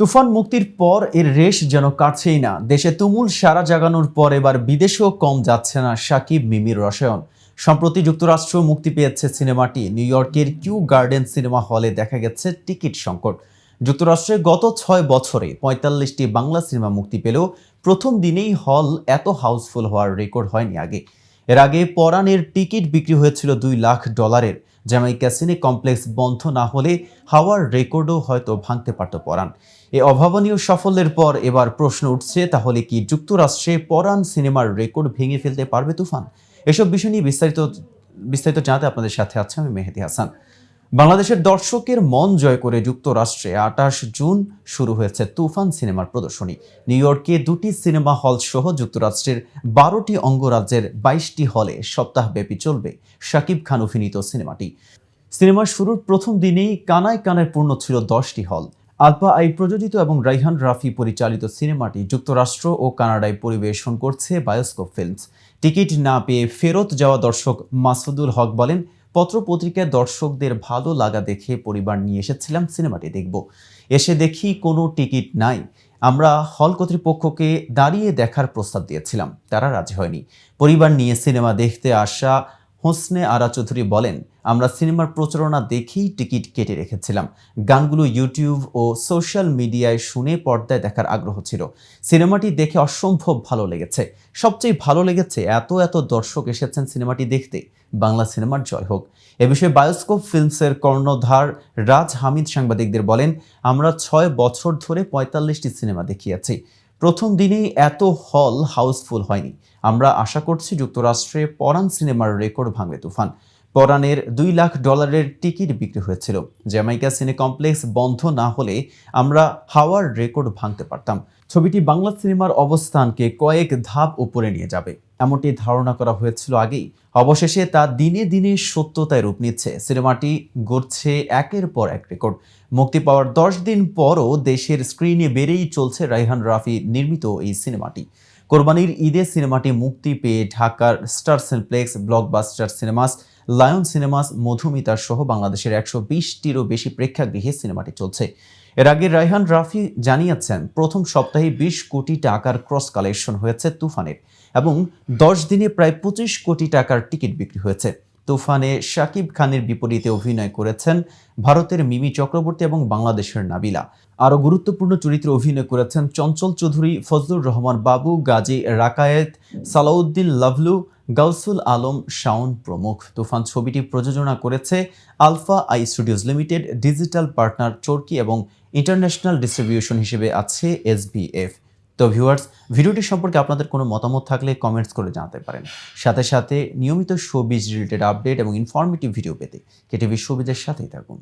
তুফান মুক্তির পর এর রেশ যেন কাটছেই না। দেশে তুমুল সারা জাগানোর পর এবার বিদেশেও কম যাচ্ছে না সাকিব মিমির রসায়ন। সম্প্রতি যুক্তরাষ্ট্র মুক্তি পেয়েছে সিনেমাটি। নিউ ইয়র্কের কিউ গার্ডেন সিনেমা হলে দেখা গেছে টিকিট সংকট। যুক্তরাষ্ট্রে গত ছয় বছরে পঁয়তাল্লিশটি বাংলা সিনেমা মুক্তি পেলেও প্রথম দিনেই হল এত হাউসফুল হওয়ার রেকর্ড হয়নি আগে। এর আগে পরাণের টিকিট বিক্রি হয়েছিল দুই লাখ ডলারের। জ্যামাইকা সিনে কমপ্লেক্স বন্ধ না হলে হাওয়ার রেকর্ডও হয়তো ভাঙতে পারত পরাণ। এ অভাবনীয় সাফল্যের পর এবার প্রশ্ন উঠছে, তাহলে কি যুক্তরাষ্ট্রে পরাণ সিনেমার রেকর্ড ভেঙে ফেলতে পারবে তুফান? এসব বিষয় নিয়ে বিস্তারিত বিস্তারিত জানাতে আপনাদের সাথে আছে আমি মেহেদি হাসান। বাংলাদেশের দর্শকের মন জয় করে যুক্তরাষ্ট্রে আঠাশ জুন শুরু হয়েছে তুফান সিনেমার প্রদর্শনী। নিউ ইয়র্কে দুটি সিনেমা হল সহ যুক্তরাষ্ট্রের বারোটি অঙ্গরাজ্যের বাইশটি হলে সপ্তাহব্যাপী চলবে শাকিব খান অভিনীত সিনেমাটি। সিনেমার শুরুর প্রথম দিনেই কানায় কানায় পূর্ণ ছিল দশটি হল। আলপা আই প্রযোজিত এবং রাইহান রাফি পরিচালিত সিনেমাটি যুক্তরাষ্ট্র ও কানাডায় পরিবেশন করছে বায়োস্কোপ ফিল্মস। টিকিট না পেয়ে ফেরত যাওয়া দর্শক মাসুদুল হক বলেন পত্রপত্রিকায় দর্শকদের ভালো লাগা দেখে পরিবার নিয়ে এসেছিলাম, সিনেমাটি দেখব। এসে দেখি কোনো টিকিট নাই। আমরা হল কর্তৃপক্ষকে দাঁড়িয়ে দেখার প্রস্তাব দিয়েছিলাম, তারা রাজি হয়নি। পরিবার নিয়ে সিনেমা দেখতে আসা হোসনে আরা চৌধুরী বলেন, আমরা সিনেমার প্রচারণা দেখেই টিকিট কেটে রেখেছিলাম। গানগুলো ইউটিউব ও সোশ্যাল মিডিয়ায় শুনে পর্দায় দেখার আগ্রহ ছিল। সিনেমাটি দেখে অসম্ভব ভালো লেগেছে। সবচেয়ে ভালো লেগেছে এত এত দর্শক এসেছেন সিনেমাটি দেখতে। বাংলা সিনেমার জয় হোক। এ বিষয়ে বায়োস্কোপ ফিল্মসের কর্ণধার রাজ হামিদ সাংবাদিকদের বলেন, আমরা ছয় বছর ধরে পঁয়তাল্লিশটি সিনেমা দেখিয়েছি। প্রথম দিনেই এত হল হাউসফুল হয়নি। আমরা আশা করছি যুক্তরাষ্ট্রে পরাণ সিনেমার রেকর্ড ভাঙবে তুফান। পরাণের দুই লাখ ডলারের টিকিট বিক্রি হয়েছিল। জ্যামাইকা সিনে কমপ্লেক্স বন্ধ না হলে আমরা হাওয়ার রেকর্ড ভাঙতে পারতাম। ছবিটি বাংলা সিনেমার অবস্থানকে কয়েক ধাপ উপরে নিয়ে যাবে। এমনটি ধারণা করা হয়েছিল আগেই। অবশেষে তা দিনে দিনে সত্যতায় রূপ নিচ্ছে। সিনেমাটি গড়ছে একের পর এক রেকর্ড। মুক্তি পাওয়ার দশ দিন পরও দেশের স্ক্রিনে বেড়েই চলছে রাইহান রাফি নির্মিত এই সিনেমাটি। কোরবানির ঈদে সিনেমাটি মুক্তি পেয়ে ঢাকার Star Cineplex, Blockbuster Cinemas, Lion Cinemas, Madhumita সহ বাংলাদেশের একশো বিশটিরও বেশি প্রেক্ষাগৃহে সিনেমাটি চলছে। এর আগে রায়হান রাফি জানিয়েছেন, প্রথম সপ্তাহে বিশ কোটি টাকার ক্রস কালেকশন হয়েছে তুফানের এবং দশ দিনে প্রায় পঁচিশ কোটি টাকার টিকিট বিক্রি হয়েছে। তুফানে শাকিব খানের বিপরীতে অভিনয় করেছেন ভারতের মিমি চক্রবর্তী এবং বাংলাদেশের নাবিলা। আরও গুরুত্বপূর্ণ চরিত্রে অভিনয় করেছেন চঞ্চল চৌধুরী, ফজলুর রহমান বাবু, গাজী রাকায়েত, সালাউদ্দিন লাভলু, গাউসুল আলম, শাওন প্রমুখ। তুফান ছবিটি প্রযোজনা করেছে Alpha I Studios Limited, digital partner Chorki এবং ইন্টারন্যাশনাল ডিস্ট্রিবিউশন হিসেবে আছে এসবিএফ তো ভিউয়ার্স ভিডিওটি সম্পর্কে আপনাদের কোনো মতামত থাকলে কমেন্টস করে জানাতে পারেন। সাথে সাথে নিয়মিত শোবিজ রিলেটেড আপডেট এবং ইনফরমেটিভ ভিডিও পেতে কেটিভি শোবিজের সাথেই থাকুন।